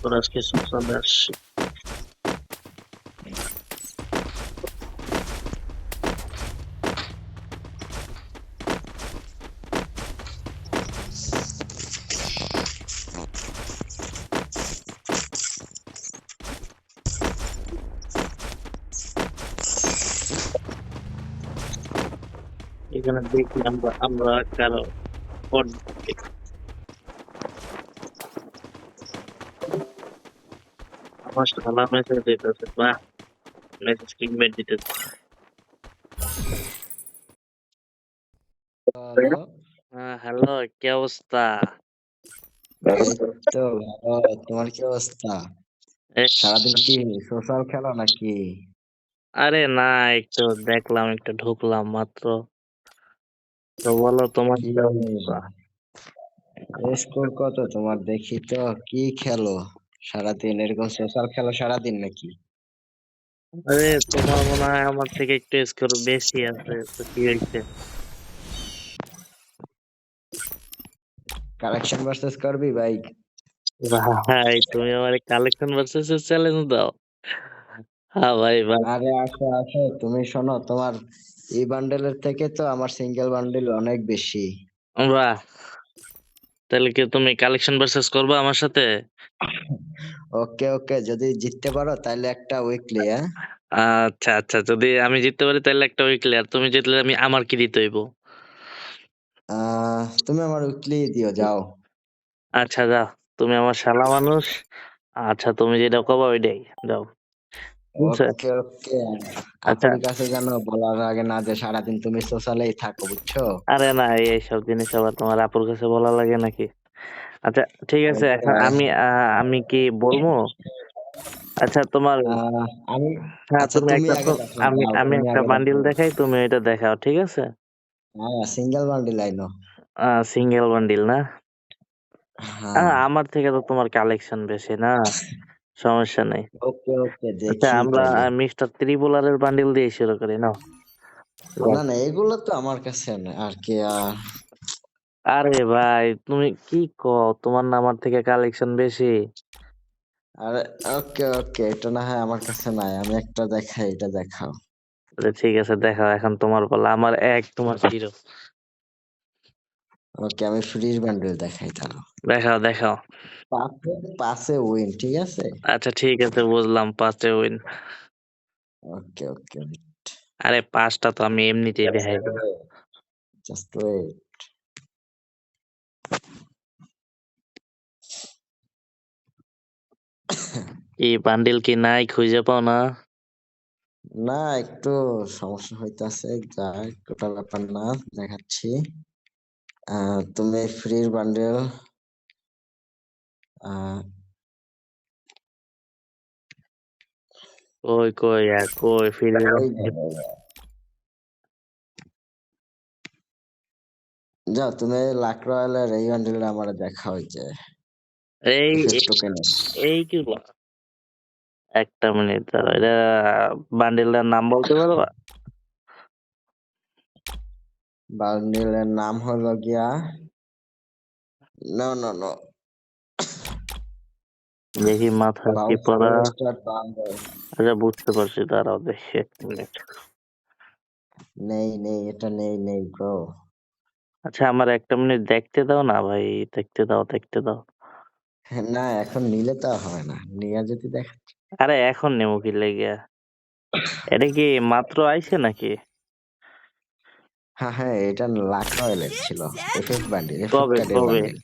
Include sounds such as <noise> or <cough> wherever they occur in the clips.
তোর আজকে সুসানে আসছি এখানে দেখি আমরা আমরা কারও শালা মেসেজ দিতেছে বাহ মেসেজ ক্লিকবেট দিতেছে হ্যালো হ্যাঁ হ্যালো কি অবস্থা এই তো ভালো তোমার কি অবস্থা সারাদিন কি সোশ্যাল খেলো নাকি আরে না একটু দেখলাম একটু ঢুকলাম মাত্র তো বলো তোমার কি কি অবস্থা স্কোর কত তোমার দেখি তো কি খেলো সারাদিন এরকম সোশ্যাল খেলো সারাদিন নাকি? আরে তোমার মনে হয় আমার থেকে একটু স্কোর বেশি আছে? তো কি হয়েছে? কালেকশন ভার্সেস করবি ভাই ভাই তুমি আমার কালেকশন ভার্সেস চ্যালেঞ্জ দাও। হ্যাঁ ভাই ভাই। আরে আসো আসো তুমি শোনো তোমার এই বান্ডেলের থেকে তো আমার সিঙ্গেল বান্ডেল অনেক বেশি। বাহ। তাহলে কি তুমি কালেকশন ভার্সেস করবে আমার সাথে? ওকে ওকে যদি জিততে পারো তাহলে একটা উইকলি হ্যাঁ আচ্ছা আচ্ছা যদি আমি জিততে পারি তাহলে একটা উইকলি আর তুমি জিতলে আমি আমার কি দিতে হইব? তুমি আমার উইকলি দিও যাও। আচ্ছা যাও। তুমি আমার শালা মানুষ। আচ্ছা তুমি যেটা কবা ওইটাই যাও? ওকে ওকে। আচ্ছা। আপনার কাছে জানো বলার আগে না যে সারাদিন তুমি সোশ্যালেই থাকো বুঝছ? আরে না এইসব জিনিস আবার তোমার আপুর কাছে বলা লাগে নাকি? আচ্ছা ঠিক আছে এখন আমি আমি কি বলব? আচ্ছা তোমার আমি হ্যাঁ আচ্ছা, তুমি একটা তো- দেখাও, আমি আমি একটা বান্ডিল দেখাই তুমি এটা দেখাও ঠিক আছে? হ্যাঁ সিঙ্গেল বান্ডিল আইনো সিঙ্গেল বান্ডিল না? হ্যাঁ। আমার থেকে তো তোমার কালেকশন বেশি না? সমস্যা নেই। ওকে ওকে আচ্ছা দেখি আমরা মিস্টার ত্রিপুলারের বান্ডিল দিয়ে শুরু করি না? না না এগুলো তো আমার কাছে আর কি আর আরে ভাই তুমি কি কও? তোমার না আমার থেকে কালেকশন বেশি? আরে ওকে ওকে এটা না হয় আমার কাছে নাই। আমি একটা দেখাই এটা দেখাও। আচ্ছা, ঠিক আছে দেখাও এখন তোমার পালা। আমার এক তোমার জিরো। ওকে আমি ফ্রির বান্ডিল দেখাই তাহলে। দেখাও দেখাও। পাশে পাশে উইন ঠিক আছে? আচ্ছা ঠিক আছে বুঝলাম পাঁচে উইন ওকে ওকে আরে পাঁচটা তো আমি এমনিতেই দেখাই জাস্ট ওয়েট কি বান্ডিল কি নাই খুঁজে পাও না? না একটু সমস্যা হইতাছে যা ওটা ব্যাপার না দেখাচ্ছি। তুমি ফ্রির বান্ডেল কই কই আর কই ফ্রি যাও। তুমি লাক রয়্যালের এই বান্ডেলটা আমার দেখা হয়েছে। এই টোকেন এইগুলো একটা মিনিট দাঁড়াও এটা বান্ডিলটার নাম বলতে পারবা? বান্ডেলের নাম হলো গিয়া নো নো নো দেখি মাথা কি পড়া। আচ্ছা বুঝতে পারছি দাঁড়াও দেখি এক মিনিট। নেই নেই এটা নেই নেই ব্রো আচ্ছা আমার একটা মিনিট দেখতে দাও না ভাই দেখতে দাও দেখতে দাও। না এখন নিলে তো আর হয় না। নিয়ে যদি দেখা আরে এখন নেব কি লেগে এটা কি মাত্র আইছে নাকি? হ্যাঁ হ্যাঁ এটা রয়্যালের ছিল। এফএফ বান্ডেল এফএফ কবে, কার্ডের কবে? বান্ডেল।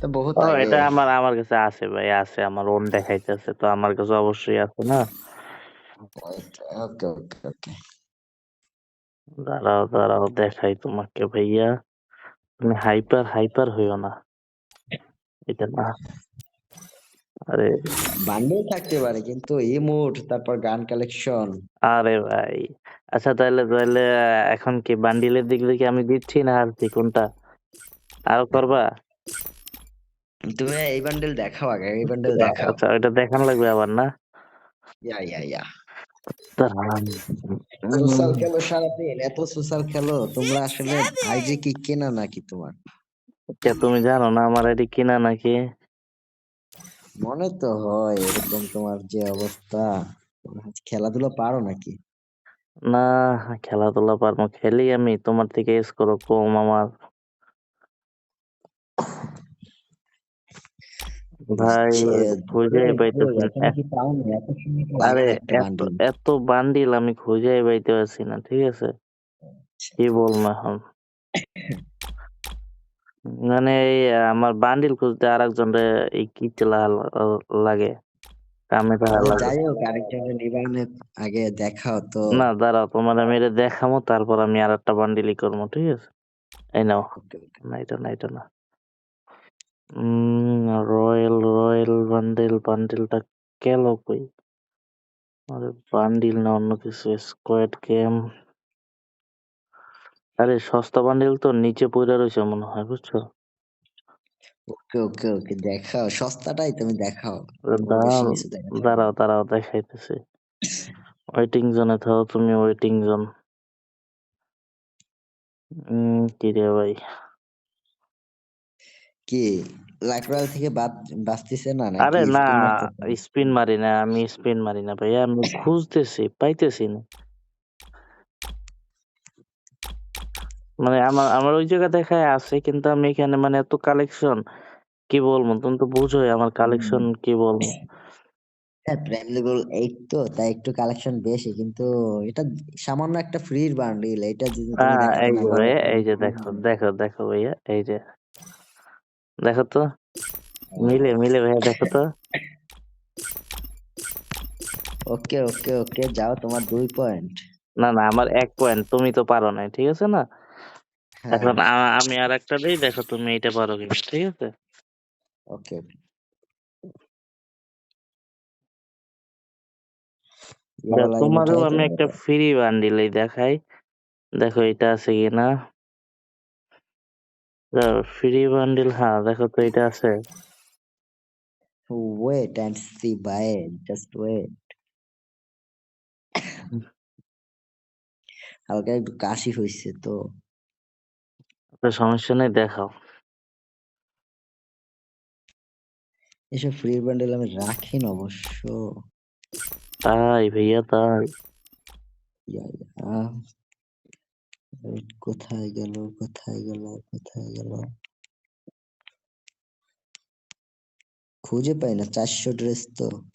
তো বহুত ও আগে। এটা আমার আমার কাছে আছে ভাই আছে আমার ওন দেখাইতেছে তো আমার কাছে অবশ্যই আছে না? ওকে ওকে ওকে দাঁড়াও দাঁড়াও দেখাই তোমাকে ভাইয়া। তুমি হাইপার হাইপার হইও না। এটা না। আরে বান্ডেল থাকতে পারে কিন্তু ইমোট তারপর গান কালেকশন আরে ভাই আচ্ছা তাহলে তাহলে এখন কি বান্ডিলের দিক থেকে আমি দিচ্ছি না আর কি কোনটা? আরও করবা? তুমি এই বান্ডেল দেখাও আগে এই বান্ডেল দেখাও। আচ্ছা ওইটা দেখান লাগবে আবার না? ইয়া ইয়া ইয়া। সোশ্যাল খেলো সারাদিন এত সোশ্যাল খেলো তোমরা আসলে আইজি কি কেনা নাকি তোমার? কে তুমি জানো না আমার এটি কিনা নাকি? মনে তো হয় এরকম তোমার যে অবস্থা। খেলাধুলা পারো নাকি? না খেলাধুলা পারব। খেলি আমি। তোমার থেকে স্কোর কম আমার। ভাই খুঁজে পাইতেছি কই, না। এখনও কি পাওনি? এত সময় তো আরে এত এত বান্ডিল আমি খুঁজে পাইতে পারছি না ঠিক আছে? কি বলব এখন? মানে এই আমার বান্ডিল খুঁজতে আর একজন এই লাগে কামে তাহা আচ্ছা, লাগে। যাই হোক আরেকজনের আগে দেখাও তো। না দাঁড়াও তোমার আমি এটা দেখামো তারপর আমি আর একটা বান্ডিলই করব ঠিক আছে? এই নাও. না এটা না এটা না। রয়্যাল রয়্যাল বান্ডিল বান্ডিলটা গেল কই? আরে বান্ডিল না অন্য কিছু স্কোয়াড গেম আরে সস্তা বান্ডিল তো নিচে পড়ে রয়েছে মনে হয় বুঝছ? ওকে ওকে ওকে দেখাও। সস্তাটাই তুমি দেখাও। তোমার বেশি দাঁড়াও কিছু দেখাতে হবে। না। দাঁড়াও দাঁড়াও দেখাইতেছি। ওয়েটিং জোনে থাকো তুমি ওয়েটিং জোন উম কি রে ভাই? কি রয়্যাল থেকে বাদ বাঁচতেছে না আরে না spin মারতেছে? স্পিন মারি না আমি স্পিন মারি না ভাইয়া আমি খুঁজতেছি পাইতেছি না। মানে আমার আমার ওই জায়গা দেখায় আছে কিন্তু আমি এখানে মানে এত কালেকশন কি বলব? তুমি তো বুঝোই আমার কালেকশন কি বলব? হ্যাঁ প্রাইম লেভেল এইট তো তাই একটু কালেকশন বেশি কিন্তু এটা সামান্য একটা ফ্রির বান্ডিল এটা যদি তুমি হ্যাঁ দেখাতে এই না যে পারো ভাইয়া এই যে দেখো দেখো দেখো ভাইয়া এই যে। দেখো তো মিলে মিলে ভাইয়া দেখো তো। ওকে ওকে ওকে যাও তোমার দুই পয়েন্ট না না আমার এক পয়েন্ট তুমি তো পারো নাই ঠিক আছে না? হ্যাঁ এখন আ- আমি আর একটা দিই দেখো তুমি এটা পারো কিনা ঠিক আছে? ওকে। তোমারও আমি একটা ফ্রি বান্ডিল দেখাই। দেখো এটা আছে কিনা? ফ্রি বান্ডিল হ্যাঁ দেখো তো এটা আছে। Wait and see bye just wait হালকা একটু কাশি হয়েছে তো তো। সমস্যা নেই দেখাও। এসব ফ্রি বান্ডেল আমি রাখি না অবশ্য। তাই ভাইয়া তাই। কোথায় গেল কোথায় গেল কোথায় গেল? খুঁজে পাই না চারশো ড্রেস তো।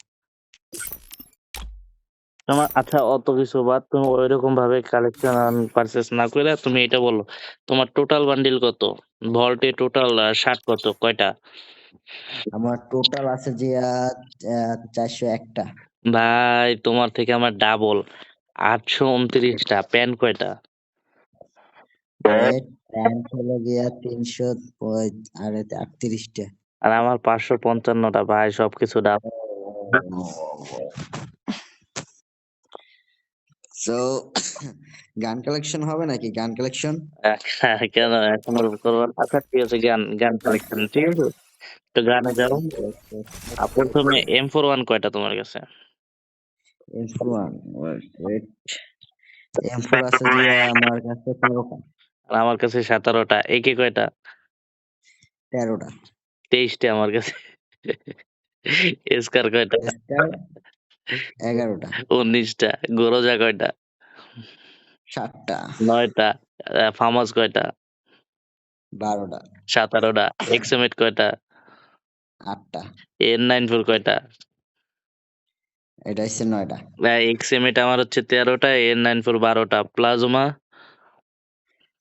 তোমার আচ্ছা অত কিছু বাদ তুমি ওইরকম ভাবে কালেকশন পারচেস না করে তুমি এটা বলো তোমার টোটাল বান্ডিল কত ভল্টে টোটাল শার্ট কত কয়টা আমার টোটাল আছে যে চারশো একটা ভাই তোমার থেকে আমার ডাবল আটশো উনত্রিশটা প্যান্ট কয়টা প্যান্ট হলো গিয়া তিনশো আটত্রিশটা আর আমার পাঁচশো পঞ্চান্নটা ভাই সবকিছু ডাবল সো <coughs> গান কালেকশন হবে নাকি? গান কালেকশন <laughs> কেন? এখন আর করব না? আচ্ছা ঠিক আছে গান গান কালেকশন ঠিক আছে। তো গানে যাও। প্রথমে এম ফোর ওয়ান কয়টা তোমার কাছে? M four one M four আছে আমার কাছে তেরোটা। আর আমার কাছে সতেরোটা। একে কয়টা? তেরোটা। তেইশটা আমার কাছে। এসকার কয়টা? এগারোটা। উনিশটা গোরজা কয়টা? সাতটা। নয়টা ফার্মাস কয়টা? বারোটা। সতেরোটা এক্সএমএট কয়টা? আটটা। এন নাইন ফোর কয়টা? এটা হচ্ছে নয়টা। এক্সএমএট আমার হচ্ছে তেরোটা এন নাইন ফোর বারোটা প্লাজমা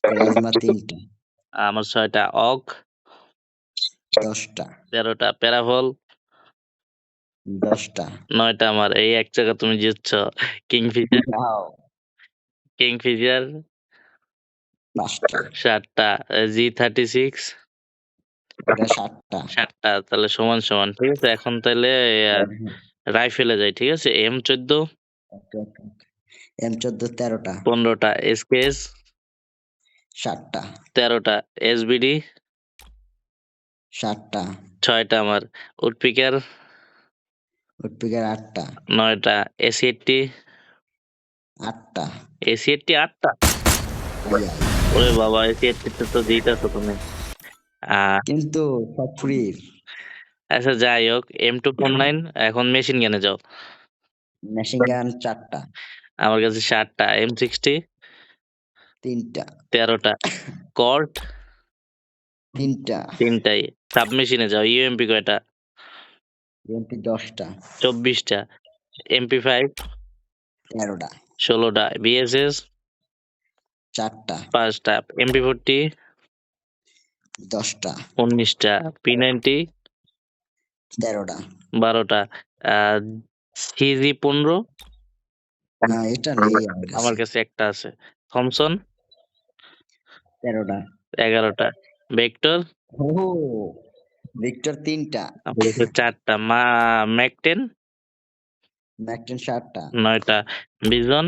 প্লাজমা তিনটা। আমার ছয়টা অক? দশটা। তেরোটা প্যারাফল দশটা। নয়টা আমার এই এক জায়গা তুমি জিতছ। King feature Wow, king feature পাঁচটা সাতটা জি থার্টি সিক্স? সাতটা। সাতটা তাহলে সমান সমান ঠিক আছে? এখন তাহলে রাইফেলে যাই ঠিক আছে? এম চোদ্দ? এম চোদ্দ তেরোটা। পনেরোটা। এসকেএস? সাতটা। তেরোটা। এসবিডি? সাতটা। ছয়টা আমার। উডপিকার? উডপিকার আটটা। নয়টা। এসি এইটটি আটটা। এসি এইটটি আটটা? ওরে বাবা এসি এইটটি তো দিতেছো তুমি। কিন্তু সব ফ্রি আচ্ছা যাই হোক এম টু ফোর নাইন এখন মেশিন গানে যাও। মেশিন গান চারটা। আমার কাছে ষাটটা এম সিক্সটি? তিনটা। তেরোটা। কর্ট তিনটা। তিনটাই। সাবমেশিনে যাও ইউএমপি কয়টা? এমপি দশটা। চব্বিশটা। এমপি ফাইভ তেরোটা। ষোলোটা। বিএসএস চারটা। পাঁচটা। এমপি ফোরটি দশটা। উনিশটা। পি নাইনটি তেরোটা। বারোটা। সিজি পনেরো না এটা নেই আমার কাছে। কাছে একটা আছে। থমসন তেরোটা। এগারোটা। ভেক্টর ও ভিক্টর তিনটা। চারটা। মা ম্যাকটেন ম্যাকটেন সাতটা। নয়টা। বিজন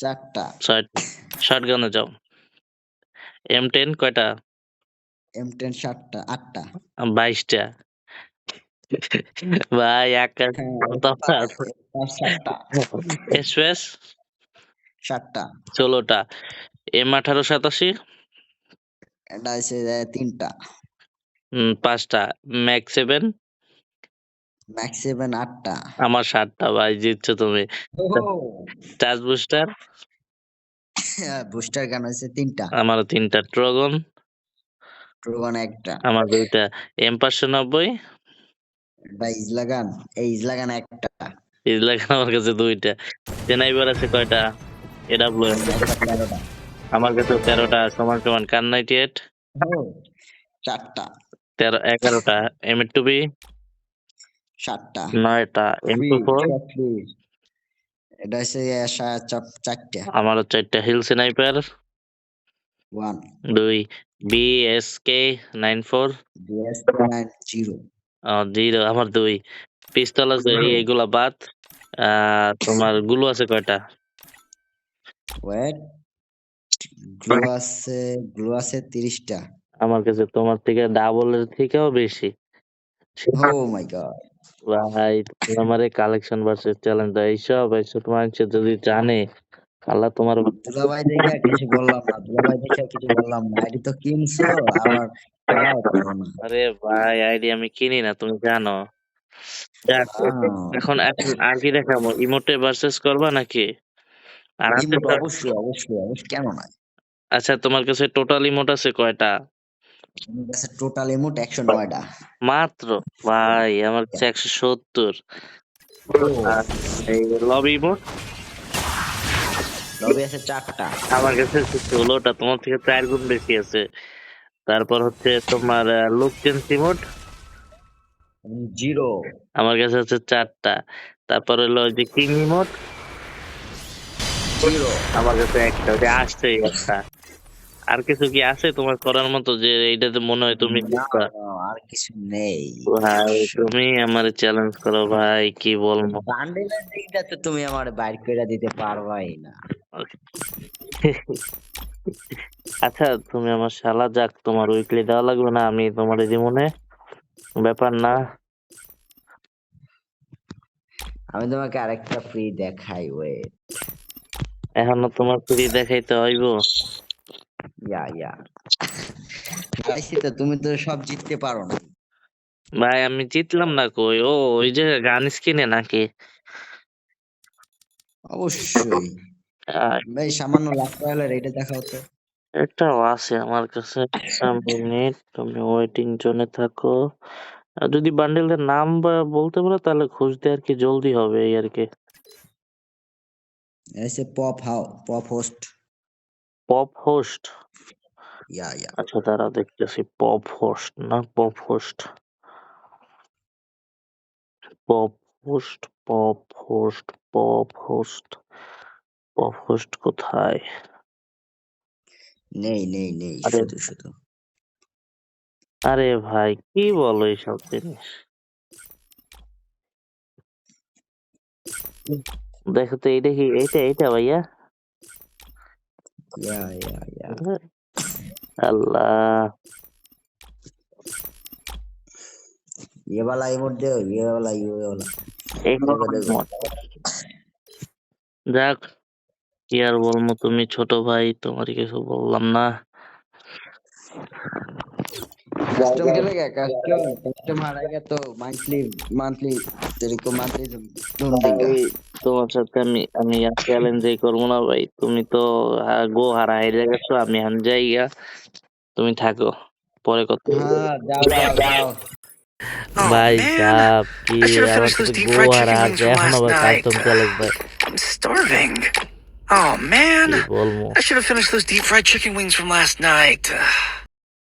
চারটা। ছয়টা। যাও। এম টেন কয়টা? এম টেন সাতটা আটটা। বাইশটা। ভাই আকাশ হ্যাঁ, তফাৎ। আর সাতটা। ষোলোটা। এম আঠারো সাতাশি? এটা যে তিনটা। উম, পাঁচটা। ম্যাক সেভেন ম্যাক্স সেভেন আটটা। আমার সাতটা ভাই জিতছো তুমি। Charge booster? বুস্টার গান হচ্ছে তিনটা। আমারও তিনটা। ট্রগন ট্রুগন একটা। আমার দুইটা। এম পাঁচশো নব্বই? এটা ইজলা গান। এই ইজলা গান একটা। ইজলাখান আমার কাছে দুইটা। চেনাইবার আছে কয়টা? এডাব্লিউ তেরোটা। আমার কাছে তেরোটা সমান সমান। নাইনটি এইট ও, চারটা। তেরো এগারোটা। এম টু বি সাতটা। নয়টা। M two four. এটা হচ্ছে চারটা। আমারও চারটা। হিল স্নাইপার ওয়ান দুই। B S K nine four zero zero আমার দুই। পিস্তল আছে এই- এইগুলা বাদ। তোমারগুলো আছে কয়টা? ওয়েট গ্লু আছে গ্লু আছে তিরিশটা। আমার কাছে তোমার থেকে ডাবলের থেকেও বেশি। ও মাই গড ভাই তুমি আমারে কালেকশন ভার্সেস চ্যালেঞ্জ দাও এইসব এইসব মানুষ যদি জানে আল্লাহ তোমার দুলাভাই দেখে কিছু বললাম না দুলাভাই দেখে কিছু বললাম না। আইডি তো কিনছো আবার খেলাও করো না। আরে ভাই আইডি আমি কিনি না তুমি জানো। যাক, এখন এখন আর কি দেখাবো ইমোটে ভার্সেস করবা নাকি? আর আছে ইমোট তো? অবশ্যই অবশ্যই অবশ্যই কেন নয়। আচ্ছা তোমার কাছে টোটাল ইমোট আছে কয়টা? আমার কাছে টোটাল ইমোট একশো নয়টা। মাত্র? ভাই আমার কাছে একশো সত্তর। লবি ইমোট লবি আছে চারটা। আমার কাছে ষোলোটা তোমার থেকে চার গুণ বেশি আছে। তারপর হচ্ছে তোমার লুকচেন ইমোট জিরো আমার কাছে হচ্ছে চারটা। তারপর হলো যে কিং ইমোট জিরো আমার কাছে একটা আসছেই একটা। আর কিছু কি আছে তোমার করার মতো যে এইটাতে মনে হয় তুমি আর কিছু নেই। ভাই তুমি আমার চ্যালেঞ্জ করো ভাই কি বলব? বান্ডেলের দিকটা তো তুমি আমার বাইর করে দিতে পারবাই না। <laughs> আচ্ছা তুমি আমার শালা যাক তোমার উইকলি দেওয়া লাগবে না আমি তোমার জীবনে ব্যাপার না। আমি তোমাকে আরেকটা ফ্রি দেখাই ওয়ে এখনও তোমার ফ্রি দেখাইতে হইব? ইয়া ইয়া তো তুমি তো সব জিততে পারো না। ভাই আমি জিতলাম না কই? ও ওই যে গান স্কিনে নাকি? অবশ্যই। ভাই সামান্য লাখ টাকা এটা দেখাও তো এটাও আছে আমার কাছে। মিনিট তুমি ওয়েটিং জোনে থাকো। আর যদি বান্ডেলের নাম বা বলতে পারো তাহলে খুঁজতে আর কি জলদি হবে এই আর কি। এসে pop how pop host pop host yeah yeah আচ্ছা তারা দেখতেছি। পপ হোস্ট না? Pop host? Pop host pop host pop host pop host কোথায়? নেই নেই নেই আরে- শুধু শুধু। আরে ভাই কি বলো এইসব জিনিস? দেখো তো এইটা কি এইটা এইটা ভাইয়া। ইয়া ইয়া ইয়া আল্লাহ ये वाला इमोट दे ये वाला ये वाला এই দেখো, দেখো। যাক কি আর বলবো তুমি ছোট ভাই তোমার কিছু বললাম না কাস্টম के लगा कस्टम कस्टम हारेगा तो मंथली मंथली तेरे को मंथली ढूंढ देगा ওই তোমার সাথে আমি আমি আর চ্যালেঞ্জই করবো না ভাই তুমি তো আহ, গো হারা হেরে গেছো আমি হান যাই গিয়া তুমি থাকো পরে কথা ভাই সাপ কি আমার তো গোয়ার আর এখন আবার custom Oh man, I should have finished those deep fried chicken wings from last night.